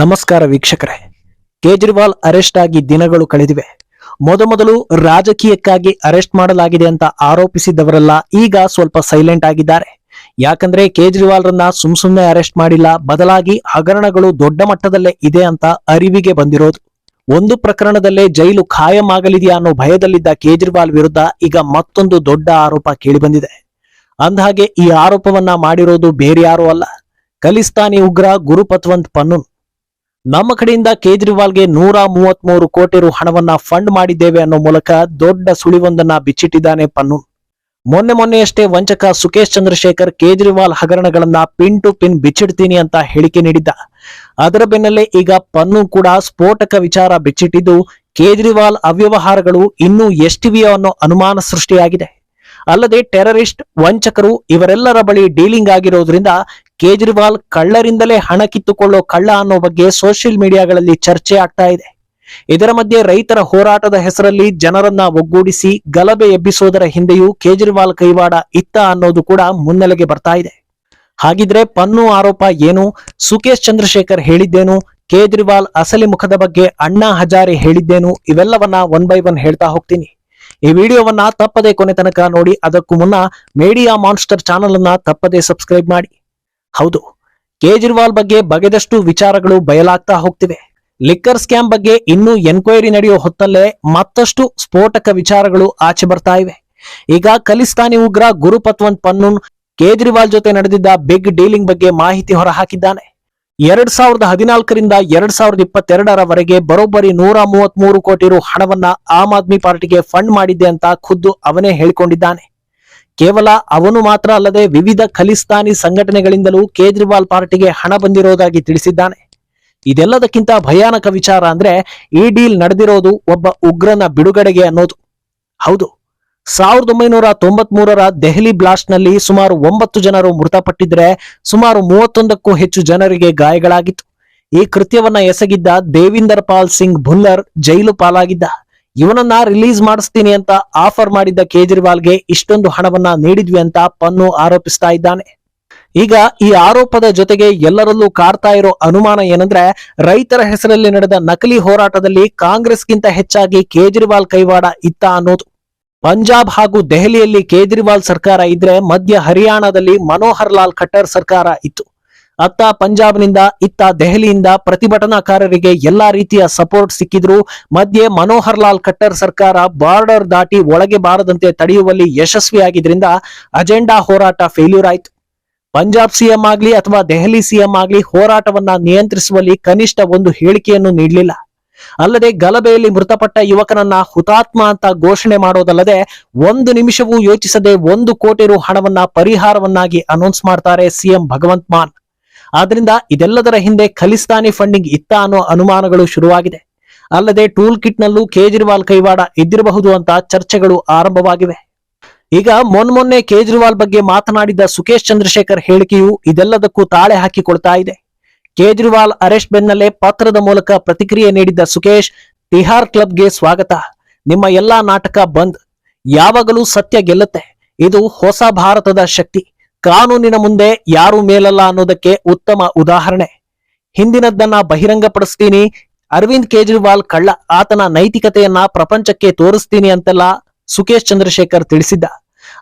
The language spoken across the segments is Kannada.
ನಮಸ್ಕಾರ ವೀಕ್ಷಕರೇ. ಕೇಜ್ರಿವಾಲ್ ಅರೆಸ್ಟ್ ಆಗಿ ದಿನಗಳು ಕಳೆದಿವೆ. ಮೊದಮೊದಲು ರಾಜಕೀಯಕ್ಕಾಗಿ ಅರೆಸ್ಟ್ ಮಾಡಲಾಗಿದೆ ಅಂತ ಆರೋಪಿಸಿದ್ದವರೆಲ್ಲ ಈಗ ಸ್ವಲ್ಪ ಸೈಲೆಂಟ್ ಆಗಿದ್ದಾರೆ. ಯಾಕಂದ್ರೆ ಕೇಜ್ರಿವಾಲ್ ರನ್ನ ಸುಮ್ ಸುಮ್ನೆ ಅರೆಸ್ಟ್ ಮಾಡಿಲ್ಲ, ಬದಲಾಗಿ ಹಗರಣಗಳು ದೊಡ್ಡ ಮಟ್ಟದಲ್ಲೇ ಇದೆ ಅಂತ ಅರಿವಿಗೆ ಬಂದಿರೋದು. ಒಂದು ಪ್ರಕರಣದಲ್ಲೇ ಜೈಲು ಖಾಯಂ ಆಗಲಿದೆಯಾ ಅನ್ನೋ ಭಯದಲ್ಲಿದ್ದ ಕೇಜ್ರಿವಾಲ್ ವಿರುದ್ಧ ಈಗ ಮತ್ತೊಂದು ದೊಡ್ಡ ಆರೋಪ ಕೇಳಿಬಂದಿದೆ. ಅಂದಹಾಗೆ ಈ ಆರೋಪವನ್ನ ಮಾಡಿರೋದು ಬೇರೆ ಯಾರೂ ಅಲ್ಲ. ಖಲಿಸ್ತಾನಿ ಉಗ್ರ ಗುರುಪತ್ವಂತ್ ಪನ್ನೂನ್. ನಮ್ಮ ಕಡೆಯಿಂದ ಕೇಜ್ರಿವಾಲ್ಗೆ ನೂರ ಮೂವತ್ಮೂರು ಕೋಟಿ ರು ಹಣವನ್ನ ಫಂಡ್ ಮಾಡಿದ್ದೇವೆ ಅನ್ನೋ ಮೂಲಕ ದೊಡ್ಡ ಸುಳಿವೊಂದನ್ನ ಬಿಚ್ಚಿಟ್ಟಿದ್ದಾನೆ ಪನ್ನು. ಮೊನ್ನೆ ಮೊನ್ನೆಯಷ್ಟೇ ವಂಚಕ ಸುಕೇಶ್ ಚಂದ್ರಶೇಖರ್ ಕೇಜ್ರಿವಾಲ್ ಹಗರಣಗಳನ್ನ ಪಿನ್ ಟು ಪಿನ್ ಬಿಚ್ಚಿಡ್ತೀನಿ ಅಂತ ಹೇಳಿಕೆ ನೀಡಿದ್ದ. ಅದರ ಬೆನ್ನಲ್ಲೇ ಈಗ ಪನ್ನು ಕೂಡ ಸ್ಫೋಟಕ ವಿಚಾರ ಬಿಚ್ಚಿಟ್ಟಿದ್ದು ಕೇಜ್ರಿವಾಲ್ ಅವ್ಯವಹಾರಗಳು ಇನ್ನೂ ಎಷ್ಟಿವೆಯೋ ಅನ್ನೋ ಅನುಮಾನ ಸೃಷ್ಟಿಯಾಗಿದೆ. ಅಲ್ಲದೆ ಟೆರರಿಸ್ಟ್ ವಂಚಕರು ಇವರೆಲ್ಲರ ಬಳಿ ಡೀಲಿಂಗ್ ಆಗಿರೋದ್ರಿಂದ ಕೇಜ್ರಿವಾಲ್ ಕಳ್ಳರಿಂದಲೇ ಹಣ ಕಿತ್ತುಕೊಳ್ಳೋ ಕಳ್ಳ ಅನ್ನೋ ಬಗ್ಗೆ ಸೋಷಿಯಲ್ ಮೀಡಿಯಾಗಳಲ್ಲಿ ಚರ್ಚೆ ಆಗ್ತಾ ಇದೆ. ಇದರ ಮಧ್ಯೆ ರೈತರ ಹೋರಾಟದ ಹೆಸರಲ್ಲಿ ಜನರನ್ನ ಒಗ್ಗೂಡಿಸಿ ಗಲಭೆ ಎಬ್ಬಿಸೋದರ ಹಿಂದೆಯೂ ಕೇಜ್ರಿವಾಲ್ ಕೈವಾಡ ಇತ್ತ ಅನ್ನೋದು ಕೂಡ ಮುನ್ನೆಲೆಗೆ ಬರ್ತಾ ಇದೆ. ಹಾಗಿದ್ರೆ ಪನ್ನು ಆರೋಪ ಏನು? ಸುಕೇಶ್ ಚಂದ್ರಶೇಖರ್ ಹೇಳಿದ್ದೇನು? ಕೇಜ್ರಿವಾಲ್ ಅಸಲಿ ಮುಖದ ಬಗ್ಗೆ ಅಣ್ಣಾ ಹಜಾರಿ ಹೇಳಿದ್ದೇನು? ಇವೆಲ್ಲವನ್ನ ಒನ್ ಬೈ ಒನ್ ಹೇಳ್ತಾ ಹೋಗ್ತೀನಿ. ಈ ವಿಡಿಯೋವನ್ನ ತಪ್ಪದೆ ಕೊನೆ ತನಕ ನೋಡಿ, ಅದಕ್ಕೂ ಮುನ್ನ ಮೀಡಿಯಾ ಮಾನ್ಸ್ಟರ್ ಚಾನಲ್ ಅನ್ನ ತಪ್ಪದೆ ಸಬ್ಸ್ಕ್ರೈಬ್ ಮಾಡಿ. ಹೌದು, ಕೇಜ್ರಿವಾಲ್ ಬಗ್ಗೆ ಬಗೆದಷ್ಟು ವಿಚಾರಗಳು ಬಯಲಾಗ್ತಾ ಹೋಗ್ತಿವೆ. ಲಿಕ್ಕರ್ ಸ್ಕ್ಯಾಮ್ ಬಗ್ಗೆ ಇನ್ನೂ ಎನ್ಕ್ವೈರಿ ನಡೆಯೋ ಹೊತ್ತಲ್ಲೇ ಮತ್ತಷ್ಟು ಸ್ಫೋಟಕ ವಿಚಾರಗಳು ಆಚೆ ಬರ್ತಾ ಇವೆ. ಈಗ ಖಲಿಸ್ತಾನಿ ಉಗ್ರ ಗುರುಪತ್ವಂತ್ ಪನ್ನೂನ್ ಕೇಜ್ರಿವಾಲ್ ಜೊತೆ ನಡೆದಿದ್ದ ಬಿಗ್ ಡೀಲಿಂಗ್ ಬಗ್ಗೆ ಮಾಹಿತಿ ಹೊರಹಾಕಿದ್ದಾನೆ. ಎರಡ್ ಸಾವಿರದ ಹದಿನಾಲ್ಕರಿಂದ ಎರಡ್ ಸಾವಿರದ ಇಪ್ಪತ್ತೆರಡರವರೆಗೆ ಬರೋಬ್ಬರಿ ನೂರ ಮೂವತ್ಮೂರು ಕೋಟಿ ರು ಹಣವನ್ನ ಆಮ್ ಆದ್ಮಿ ಪಾರ್ಟಿಗೆ ಫಂಡ್ ಮಾಡಿದ್ದೆ ಅಂತ ಖುದ್ದು ಅವನೇ ಹೇಳಿಕೊಂಡಿದ್ದಾನೆ. ಕೇವಲ ಅವನು ಮಾತ್ರ ಅಲ್ಲದೆ ವಿವಿಧ ಖಲಿಸ್ತಾನಿ ಸಂಘಟನೆಗಳಿಂದಲೂ ಕೇಜ್ರಿವಾಲ್ ಪಾರ್ಟಿಗೆ ಹಣ ಬಂದಿರೋದಾಗಿ ತಿಳಿಸಿದ್ದಾನೆ. ಇದೆಲ್ಲದಕ್ಕಿಂತ ಭಯಾನಕ ವಿಚಾರ ಅಂದ್ರೆ ಈ ಡೀಲ್ ನಡೆದಿರೋದು ಒಬ್ಬ ಉಗ್ರನ ಬಿಡುಗಡೆಗೆ ಅನ್ನೋದು. ಹೌದು, ಸಾವಿರದ ಒಂಬೈನೂರ ತೊಂಬತ್ ಮೂರರ ದೆಹಲಿ ಬ್ಲಾಸ್ಟ್ನಲ್ಲಿ ಸುಮಾರು ಒಂಬತ್ತು ಜನರು ಮೃತಪಟ್ಟಿದ್ರೆ ಸುಮಾರು ಮೂವತ್ತೊಂದಕ್ಕೂ ಹೆಚ್ಚು ಜನರಿಗೆ ಗಾಯಗಳಾಗಿತ್ತು. ಈ ಕೃತ್ಯವನ್ನ ಎಸಗಿದ್ದ ದೇವಿಂದರ್ ಪಾಲ್ ಸಿಂಗ್ ಭುಲ್ಲರ್ ಜೈಲು ಪಾಲಾಗಿದ್ದ. ಇವನನ್ನ ರಿಲೀಸ್ ಮಾಡಿಸ್ತೀನಿ ಅಂತ ಆಫರ್ ಮಾಡಿದ್ದ ಕೇಜ್ರಿವಾಲ್ಗೆ ಇಷ್ಟೊಂದು ಹಣವನ್ನ ನೀಡಿದ್ವಿ ಅಂತ ಪನ್ನು ಆರೋಪಿಸ್ತಾ ಇದ್ದಾನೆ. ಈಗ ಈ ಆರೋಪದ ಜೊತೆಗೆ ಎಲ್ಲರಲ್ಲೂ ಕಾಡ್ತಾ ಇರೋ ಅನುಮಾನ ಏನಂದ್ರೆ, ರೈತರ ಹೆಸರಲ್ಲಿ ನಡೆದ ನಕಲಿ ಹೋರಾಟದಲ್ಲಿ ಕಾಂಗ್ರೆಸ್ಗಿಂತ ಹೆಚ್ಚಾಗಿ ಕೇಜ್ರಿವಾಲ್ ಕೈವಾಡ ಇತ್ತ ಅನ್ನೋದು. ಪಂಜಾಬ್ ಹಾಗೂ ದೆಹಲಿಯಲ್ಲಿ ಕೇಜ್ರಿವಾಲ್ ಸರ್ಕಾರ ಇದ್ರೆ ಮಧ್ಯ ಹರಿಯಾಣದಲ್ಲಿ ಮನೋಹರ್ ಲಾಲ್ ಖಟ್ಟರ್ ಸರ್ಕಾರ ಇತ್ತು. ಅತ್ತ ಪಂಜಾಬ್ನಿಂದ, ಇತ್ತ ದೆಹಲಿಯಿಂದ ಪ್ರತಿಭಟನಾಕಾರರಿಗೆ ಎಲ್ಲಾ ರೀತಿಯ ಸಪೋರ್ಟ್ ಸಿಕ್ಕಿದ್ರು. ಮಧ್ಯೆ ಮನೋಹರ್ ಲಾಲ್ ಖಟ್ಟರ್ ಸರ್ಕಾರ ಬಾರ್ಡರ್ ದಾಟಿ ಒಳಗೆ ಬಾರದಂತೆ ತಡೆಯುವಲ್ಲಿ ಯಶಸ್ವಿಯಾಗಿದ್ರಿಂದ ಅಜೆಂಡಾ ಹೋರಾಟ ಫೇಲ್ಯೂರ್ ಆಯ್ತು. ಪಂಜಾಬ್ ಸಿಎಂ ಆಗ್ಲಿ ಅಥವಾ ದೆಹಲಿ ಸಿಎಂ ಆಗ್ಲಿ ಹೋರಾಟವನ್ನ ನಿಯಂತ್ರಿಸುವಲ್ಲಿ ಕನಿಷ್ಠ ಒಂದು ಹೇಳಿಕೆಯನ್ನು ನೀಡಲಿಲ್ಲ. ಅಲ್ಲದೆ ಗಲಭೆಯಲ್ಲಿ ಮೃತಪಟ್ಟ ಯುವಕನನ್ನ ಹುತಾತ್ಮ ಅಂತ ಘೋಷಣೆ ಮಾಡೋದಲ್ಲದೆ ಒಂದು ನಿಮಿಷವೂ ಯೋಚಿಸದೆ ಒಂದು ಕೋಟಿ ರು ಹಣವನ್ನ ಪರಿಹಾರವನ್ನಾಗಿ ಅನೌನ್ಸ್ ಮಾಡ್ತಾರೆ ಸಿಎಂ ಭಗವಂತ್ ಮಾನ್. ಆದ್ರಿಂದ ಇದೆಲ್ಲದರ ಹಿಂದೆ ಖಲಿಸ್ತಾನಿ ಫಂಡಿಂಗ್ ಇತ್ತ ಅನ್ನೋ ಅನುಮಾನಗಳು ಶುರುವಾಗಿದೆ. ಅಲ್ಲದೆ ಟೂಲ್ ಕಿಟ್ ನಲ್ಲೂ ಕೇಜ್ರಿವಾಲ್ ಕೈವಾಡ ಇದ್ದಿರಬಹುದು ಅಂತ ಚರ್ಚೆಗಳು ಆರಂಭವಾಗಿವೆ. ಈಗ ಮೊನ್ ಮೊನ್ನೆ ಕೇಜ್ರಿವಾಲ್ ಬಗ್ಗೆ ಮಾತನಾಡಿದ ಸುಕೇಶ್ ಚಂದ್ರಶೇಖರ್ ಹೇಳಿಕೆಯು ಇದೆಲ್ಲದಕ್ಕೂ ತಾಳೆ ಹಾಕಿಕೊಳ್ತಾ ಇದೆ. ಕೇಜ್ರಿವಾಲ್ ಅರೆಸ್ಟ್ ಬೆನ್ನಲ್ಲೇ ಪತ್ರದ ಮೂಲಕ ಪ್ರತಿಕ್ರಿಯೆ ನೀಡಿದ್ದ ಸುಕೇಶ್, ತಿಹಾರ್ ಕ್ಲಬ್ಗೆ ಸ್ವಾಗತ. ನಿಮ್ಮ ಎಲ್ಲಾ ನಾಟಕ ಬಂದ್. ಯಾವಾಗಲೂ ಸತ್ಯ ಗೆಲ್ಲುತ್ತೆ. ಇದು ಹೊಸ ಭಾರತದ ಶಕ್ತಿ. ಕಾನೂನಿನ ಮುಂದೆ ಯಾರು ಮೇಲಲ್ಲ ಅನ್ನೋದಕ್ಕೆ ಉತ್ತಮ ಉದಾಹರಣೆ. ಹಿಂದಿನದ್ದನ್ನ ಬಹಿರಂಗಪಡಿಸ್ತೀನಿ. ಅರವಿಂದ್ ಕೇಜ್ರಿವಾಲ್ ಕಳ್ಳ ಆತನ ನೈತಿಕತೆಯನ್ನ ಪ್ರಪಂಚಕ್ಕೆ ತೋರಿಸ್ತೀನಿ ಅಂತೆಲ್ಲ ಸುಕೇಶ್ ಚಂದ್ರಶೇಖರ್ ತಿಳಿಸಿದ್ದ.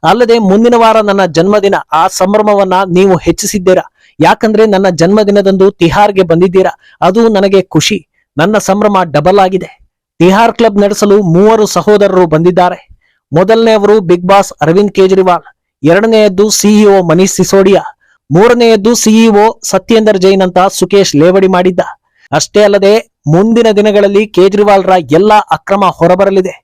ಅಲ್ಲದೆ ಮುಂದಿನ ವಾರ ನನ್ನ ಜನ್ಮದಿನ, ಆ ಸಂಭ್ರಮವನ್ನ ನೀವು ಹೆಚ್ಚಿಸಿದ್ದೀರಾ? ಯಾಕಂದ್ರೆ ನನ್ನ ಜನ್ಮದಿನದಂದು ತಿಹಾರ್ಗೆ ಬಂದಿದ್ದೀರಾ? ಅದು ನನಗೆ ಖುಷಿ. ನನ್ನ ಸಂಭ್ರಮ ಡಬಲ್ ಆಗಿದೆ. ತಿಹಾರ್ ಕ್ಲಬ್ ನಡೆಸಲು ಮೂವರು ಸಹೋದರರು ಬಂದಿದ್ದಾರೆ. ಮೊದಲನೆಯವರು ಬಿಗ್ ಬಾಸ್ ಅರವಿಂದ್ ಕೇಜ್ರಿವಾಲ್. ಎರಡನೆಯದ್ದು ಸಿಇಒ ಮನೀಶ್ ಸಿಸೋಡಿಯಾ. ಮೂರನೆಯದ್ದು ಸಿಇಒ ಸತ್ಯೇಂದರ್ ಜೈನ್ ಅಂತ ಸುಕೇಶ್ ಲೇವಡಿ ಮಾಡಿದ್ದ. ಅಷ್ಟೇ ಅಲ್ಲದೆ ಮುಂದಿನ ದಿನಗಳಲ್ಲಿ ಕೇಜ್ರಿವಾಲ್ರ ಎಲ್ಲಾ ಅಕ್ರಮ ಹೊರಬರಲಿದೆ.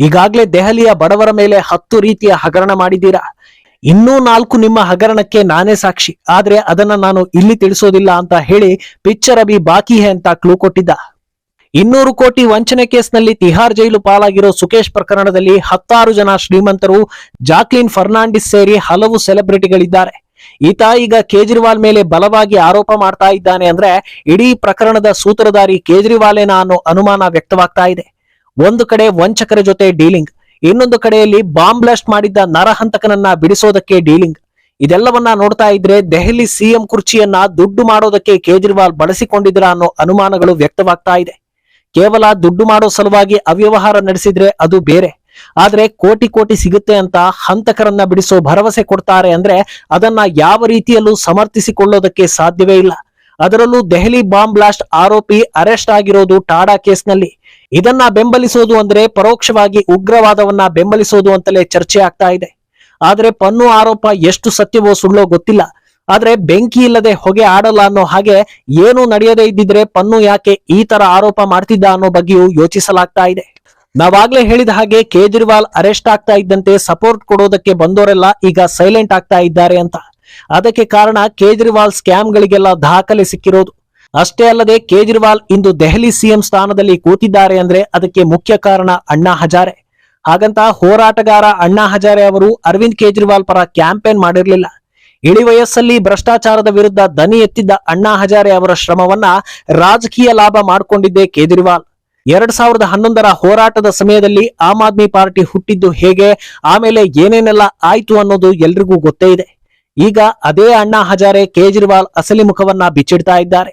ಈಗಾಗಲೇ ದೆಹಲಿಯ ಬಡವರ ಮೇಲೆ ಹತ್ತು ರೀತಿಯ ಹಗರಣ ಮಾಡಿದ್ದೀರಾ. ಇನ್ನೂ ನಾಲ್ಕು ನಿಮ್ಮ ಹಗರಣಕ್ಕೆ ನಾನೇ ಸಾಕ್ಷಿ. ಆದ್ರೆ ಅದನ್ನ ನಾನು ಇಲ್ಲಿ ತಿಳಿಸೋದಿಲ್ಲ ಅಂತ ಹೇಳಿ ಪಿಕ್ಚರ್ ಅಭಿ ಬಾಕಿ ಹೇ ಅಂತ ಕ್ಲೂ ಕೊಟ್ಟಿದ್ದ. ಇನ್ನೂರು ಕೋಟಿ ವಂಚನೆ ಕೇಸ್ನಲ್ಲಿ ತಿಹಾರ್ ಜೈಲು ಪಾಲಾಗಿರೋ ಸುಕೇಶ್ ಪ್ರಕರಣದಲ್ಲಿ ಹತ್ತಾರು ಜನ ಶ್ರೀಮಂತರು, ಜಾಕ್ಲಿನ್ ಫರ್ನಾಂಡಿಸ್ ಸೇರಿ ಹಲವು ಸೆಲೆಬ್ರಿಟಿಗಳಿದ್ದಾರೆ. ಈತ ಈಗ ಕೇಜ್ರಿವಾಲ್ ಮೇಲೆ ಬಲವಾಗಿ ಆರೋಪ ಮಾಡ್ತಾ ಇದ್ದಾನೆ ಅಂದ್ರೆ ಇಡೀ ಪ್ರಕರಣದ ಸೂತ್ರಧಾರಿ ಕೇಜ್ರಿವಾಲೇನಾ ಅನ್ನೋ ಅನುಮಾನ ವ್ಯಕ್ತವಾಗ್ತಾ ಇದೆ. ಒಂದು ಕಡೆ ವಂಚಕರ ಜೊತೆ ಡೀಲಿಂಗ್, ಇನ್ನೊಂದು ಕಡೆಯಲ್ಲಿ ಬಾಂಬ್ ಬ್ಲಾಸ್ಟ್ ಮಾಡಿದ್ದ ನರಹಂತಕನನ್ನ ಬಿಡಿಸೋದಕ್ಕೆ ಡೀಲಿಂಗ್. ಇದೆಲ್ಲವನ್ನ ನೋಡ್ತಾ ಇದ್ರೆ ದೆಹಲಿ ಸಿಎಂ ಕುರ್ಚಿಯನ್ನ ದುಡ್ಡು ಮಾಡೋದಕ್ಕೆ ಕೇಜ್ರಿವಾಲ್ ಬಳಸಿಕೊಂಡಿದ್ರ ಅನ್ನೋ ಅನುಮಾನಗಳು ವ್ಯಕ್ತವಾಗ್ತಾ ಇದೆ. ಕೇವಲ ದುಡ್ಡು ಮಾಡೋ ಸಲುವಾಗಿ ಅವ್ಯವಹಾರ ನಡೆಸಿದ್ರೆ ಅದು ಬೇರೆ. ಆದ್ರೆ ಕೋಟಿ ಕೋಟಿ ಸಿಗುತ್ತೆ ಅಂತ ಹಂತಕರನ್ನ ಬಿಡಿಸೋ ಭರವಸೆ ಕೊಡ್ತಾರೆ ಅಂದ್ರೆ ಅದನ್ನ ಯಾವ ರೀತಿಯಲ್ಲೂ ಸಮರ್ಥಿಸಿಕೊಳ್ಳೋದಕ್ಕೆ ಸಾಧ್ಯವೇ ಇಲ್ಲ. ಅದರಲ್ಲೂ ದೆಹಲಿ ಬಾಂಬ್ ಬ್ಲಾಸ್ಟ್ ಆರೋಪಿ ಅರೆಸ್ಟ್ ಆಗಿರೋದು ಟಾಡಾ ಕೇಸ್ನಲ್ಲಿ. ಇದನ್ನ ಬೆಂಬಲಿಸೋದು ಅಂದ್ರೆ ಪರೋಕ್ಷವಾಗಿ ಉಗ್ರವಾದವನ್ನ ಬೆಂಬಲಿಸೋದು ಅಂತಲೇ ಚರ್ಚೆ ಆಗ್ತಾ ಇದೆ. ಆದ್ರೆ ಪನ್ನು ಆರೋಪ ಎಷ್ಟು ಸತ್ಯವೋ ಸುಳ್ಳೋ ಗೊತ್ತಿಲ್ಲ. ಆದ್ರೆ ಬೆಂಕಿ ಇಲ್ಲದೆ ಹೊಗೆ ಆಡಲ್ಲ ಅನ್ನೋ ಹಾಗೆ ಏನು ನಡೆಯದೇ ಇದ್ದಿದ್ರೆ ಪನ್ನು ಯಾಕೆ ಈ ತರ ಆರೋಪ ಮಾಡ್ತಿದ್ದ ಅನ್ನೋ ಬಗ್ಗೆಯೂ ಯೋಚಿಸಲಾಗ್ತಾ ಇದೆ. ನಾವಾಗ್ಲೇ ಹೇಳಿದ ಹಾಗೆ ಕೇಜ್ರಿವಾಲ್ ಅರೆಸ್ಟ್ ಆಗ್ತಾ ಇದ್ದಂತೆ ಸಪೋರ್ಟ್ ಕೊಡೋದಕ್ಕೆ ಬಂದವರೆಲ್ಲ ಈಗ ಸೈಲೆಂಟ್ ಆಗ್ತಾ ಇದ್ದಾರೆ ಅಂತ. ಅದಕ್ಕೆ ಕಾರಣ ಕೇಜ್ರಿವಾಲ್ ಸ್ಕ್ಯಾಮ್ಗಳಿಗೆಲ್ಲ ದಾಖಲೆ ಸಿಕ್ಕಿರೋದು. ಅಷ್ಟೇ ಅಲ್ಲದೆ ಕೇಜ್ರಿವಾಲ್ ಇಂದು ದೆಹಲಿ ಸಿಎಂ ಸ್ಥಾನದಲ್ಲಿ ಕೂತಿದ್ದಾರೆ ಅಂದ್ರೆ ಅದಕ್ಕೆ ಮುಖ್ಯ ಕಾರಣ ಅಣ್ಣಾ ಹಜಾರೆ. ಹಾಗಂತ ಹೋರಾಟಗಾರ ಅಣ್ಣಾ ಹಜಾರೆ ಅವರು ಅರವಿಂದ್ ಕೇಜ್ರಿವಾಲ್ ಪರ ಕ್ಯಾಂಪೇನ್ ಮಾಡಿರಲಿಲ್ಲ. ಇಳಿ ವಯಸ್ಸಲ್ಲಿ ಭ್ರಷ್ಟಾಚಾರದ ವಿರುದ್ಧ ದನಿ ಎತ್ತಿದ್ದ ಅಣ್ಣಾ ಹಜಾರೆ ಅವರ ಶ್ರಮವನ್ನ ರಾಜಕೀಯ ಲಾಭ ಮಾಡಿಕೊಂಡಿದ್ದೇ ಕೇಜ್ರಿವಾಲ್. ಎರಡ್ ಸಾವಿರದ ಹನ್ನೊಂದರ ಹೋರಾಟದ ಸಮಯದಲ್ಲಿ ಆಮ್ ಆದ್ಮಿ ಪಾರ್ಟಿ ಹುಟ್ಟಿದ್ದು ಹೇಗೆ, ಆಮೇಲೆ ಏನೇನೆಲ್ಲ ಆಯ್ತು ಅನ್ನೋದು ಎಲ್ರಿಗೂ ಗೊತ್ತೇ ಇದೆ. ಈಗ ಅದೇ ಅಣ್ಣಾ ಹಜಾರೆ ಕೇಜ್ರಿವಾಲ್ ಅಸಲಿ ಮುಖವನ್ನ ಬಿಚ್ಚಿಡ್ತಾ ಇದ್ದಾರೆ.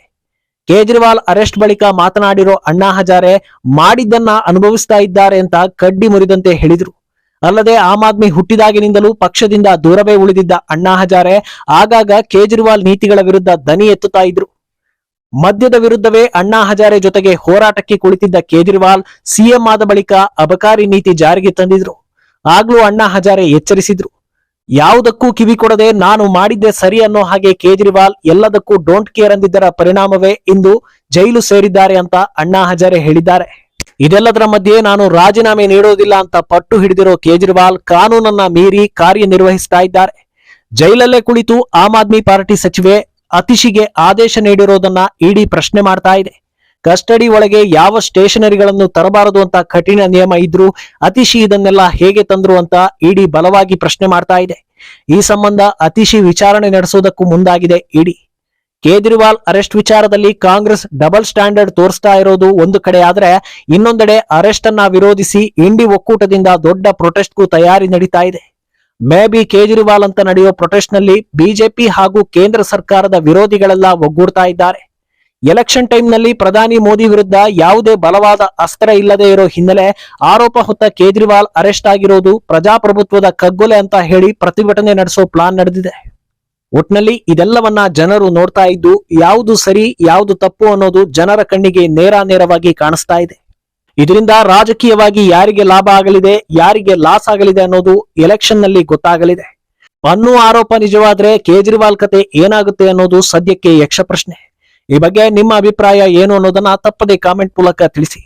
ಕೇಜ್ರಿವಾಲ್ ಅರೆಸ್ಟ್ ಬಳಿಕ ಮಾತನಾಡಿರೋ ಅಣ್ಣಾ ಹಜಾರೆ, ಮಾಡಿದ್ದನ್ನ ಅನುಭವಿಸ್ತಾ ಇದ್ದಾರೆ ಅಂತ ಕಡ್ಡಿ ಮುರಿದಂತೆ ಹೇಳಿದ್ರು. ಅಲ್ಲದೆ ಆಮ್ ಆದ್ಮಿ ಹುಟ್ಟಿದಾಗಿನಿಂದಲೂ ಪಕ್ಷದಿಂದ ದೂರವೇ ಉಳಿದಿದ್ದ ಅಣ್ಣಾ ಹಜಾರೆ ಆಗಾಗ ಕೇಜ್ರಿವಾಲ್ ನೀತಿಗಳ ವಿರುದ್ಧ ದನಿ ಎತ್ತುತ್ತಾ ಇದ್ರು. ಮದ್ಯದ ವಿರುದ್ಧವೇ ಅಣ್ಣಾ ಹಜಾರೆ ಜೊತೆಗೆ ಹೋರಾಟಕ್ಕೆ ಕುಳಿತಿದ್ದ ಕೇಜ್ರಿವಾಲ್ ಸಿಎಂ ಆದ ಬಳಿಕ ಅಬಕಾರಿ ನೀತಿ ಜಾರಿಗೆ ತಂದಿದ್ರು. ಆಗ್ಲೂ ಅಣ್ಣಾ ಹಜಾರೆ ಎಚ್ಚರಿಸಿದ್ರು. ಯಾವುದಕ್ಕೂ ಕಿವಿ ಕೊಡದೆ ನಾನು ಮಾಡಿದ್ದೆ ಸರಿ ಅನ್ನೋ ಹಾಗೆ ಕೇಜ್ರಿವಾಲ್ ಎಲ್ಲದಕ್ಕೂ ಡೋಂಟ್ ಕೇರ್ ಅಂದಿದ್ದರ ಪರಿಣಾಮವೇ ಇಂದು ಜೈಲು ಸೇರಿದ್ದಾರೆ ಅಂತ ಅಣ್ಣಾ ಹಜಾರೆ ಹೇಳಿದ್ದಾರೆ. ಇದೆಲ್ಲದರ ಮಧ್ಯೆ ನಾನು ರಾಜೀನಾಮೆ ನೀಡೋದಿಲ್ಲ ಅಂತ ಪಟ್ಟು ಹಿಡಿದಿರೋ ಕೇಜ್ರಿವಾಲ್ ಕಾನೂನನ್ನ ಮೀರಿ ಕಾರ್ಯನಿರ್ವಹಿಸ್ತಾ ಇದ್ದಾರೆ. ಜೈಲಲ್ಲೇ ಕುಳಿತು ಆಮ್ ಆದ್ಮಿ ಪಾರ್ಟಿ ಸಚಿವೆ ಅತಿಶಿಗೆ ಆದೇಶ ನೀಡಿರೋದನ್ನ ಇಡಿ ಪ್ರಶ್ನೆ ಮಾಡ್ತಾ ಇದೆ. ಕಸ್ಟಡಿ ಒಳಗೆ ಯಾವ ಸ್ಟೇಷನರಿಗಳನ್ನು ತರಬಾರದು ಅಂತ ಕಠಿಣ ನಿಯಮ ಇದ್ರೂ ಅತಿಶಿ ಇದನ್ನೆಲ್ಲ ಹೇಗೆ ತಂದ್ರು ಅಂತ ಇಡಿ ಬಲವಾಗಿ ಪ್ರಶ್ನೆ ಮಾಡ್ತಾ ಇದೆ. ಈ ಸಂಬಂಧ ಅತಿಶಿ ವಿಚಾರಣೆ ನಡೆಸೋದಕ್ಕೂ ಮುಂದಾಗಿದೆ ಇಡಿ. ಕೇಜ್ರಿವಾಲ್ ಅರೆಸ್ಟ್ ವಿಚಾರದಲ್ಲಿ ಕಾಂಗ್ರೆಸ್ ಡಬಲ್ ಸ್ಟ್ಯಾಂಡರ್ಡ್ ತೋರಿಸ್ತಾ ಇರೋದು ಒಂದು ಕಡೆ ಆದ್ರೆ ಇನ್ನೊಂದೆಡೆ ಅರೆಸ್ಟ್ ಅನ್ನ ವಿರೋಧಿಸಿ ಇಂಡಿ ಒಕ್ಕೂಟದಿಂದ ದೊಡ್ಡ ಪ್ರೊಟೆಸ್ಟ್ಗೂ ತಯಾರಿ ನಡೀತಾ ಇದೆ. ಮೇ ಬಿ ಕೇಜ್ರಿವಾಲ್ ಅಂತ ನಡೆಯೋ ಪ್ರೊಟೆಸ್ಟ್ನಲ್ಲಿ ಬಿಜೆಪಿ ಹಾಗೂ ಕೇಂದ್ರ ಸರ್ಕಾರದ ವಿರೋಧಿಗಳೆಲ್ಲ ಒಗ್ಗೂಡ್ತಾ ಇದ್ದಾರೆ. ಎಲೆಕ್ಷನ್ ಟೈಮ್ನಲ್ಲಿ ಪ್ರಧಾನಿ ಮೋದಿ ವಿರುದ್ಧ ಯಾವುದೇ ಬಲವಾದ ಅಸ್ತ್ರ ಇಲ್ಲದೆ ಇರೋ ಹಿನ್ನೆಲೆ ಆರೋಪ ಹೊತ್ತ ಕೇಜ್ರಿವಾಲ್ ಅರೆಸ್ಟ್ ಆಗಿರೋದು ಪ್ರಜಾಪ್ರಭುತ್ವದ ಕಗ್ಗೊಲೆ ಅಂತ ಹೇಳಿ ಪ್ರತಿಭಟನೆ ನಡೆಸೋ ಪ್ಲಾನ್ ನಡೆದಿದೆ. ಒಟ್ನಲ್ಲಿ ಇದೆಲ್ಲವನ್ನ ಜನರು ನೋಡ್ತಾ ಇದ್ದು ಯಾವುದು ಸರಿ, ಯಾವುದು ತಪ್ಪು ಅನ್ನೋದು ಜನರ ಕಣ್ಣಿಗೆ ನೇರ ನೇರವಾಗಿ ಕಾಣಿಸ್ತಾ ಇದೆ. ಇದರಿಂದ ರಾಜಕೀಯವಾಗಿ ಯಾರಿಗೆ ಲಾಭ ಆಗಲಿದೆ, ಯಾರಿಗೆ ಲಾಸ್ ಆಗಲಿದೆ ಅನ್ನೋದು ಎಲೆಕ್ಷನ್ನಲ್ಲಿ ಗೊತ್ತಾಗಲಿದೆ. ಅನ್ನೋ ಆರೋಪ ನಿಜವಾದ್ರೆ ಕೇಜ್ರಿವಾಲ್ ಕತೆ ಏನಾಗುತ್ತೆ ಅನ್ನೋದು ಸದ್ಯಕ್ಕೆ ಯಕ್ಷ ಪ್ರಶ್ನೆ ಈ ಬಗ್ಗೆ ನಿಮ್ಮ ಅಭಿಪ್ರಾಯ ಏನು ಅನ್ನೋದನ್ನ ತಪ್ಪದೆ ಕಾಮೆಂಟ್ ಮೂಲಕ ತಿಳಿಸಿ.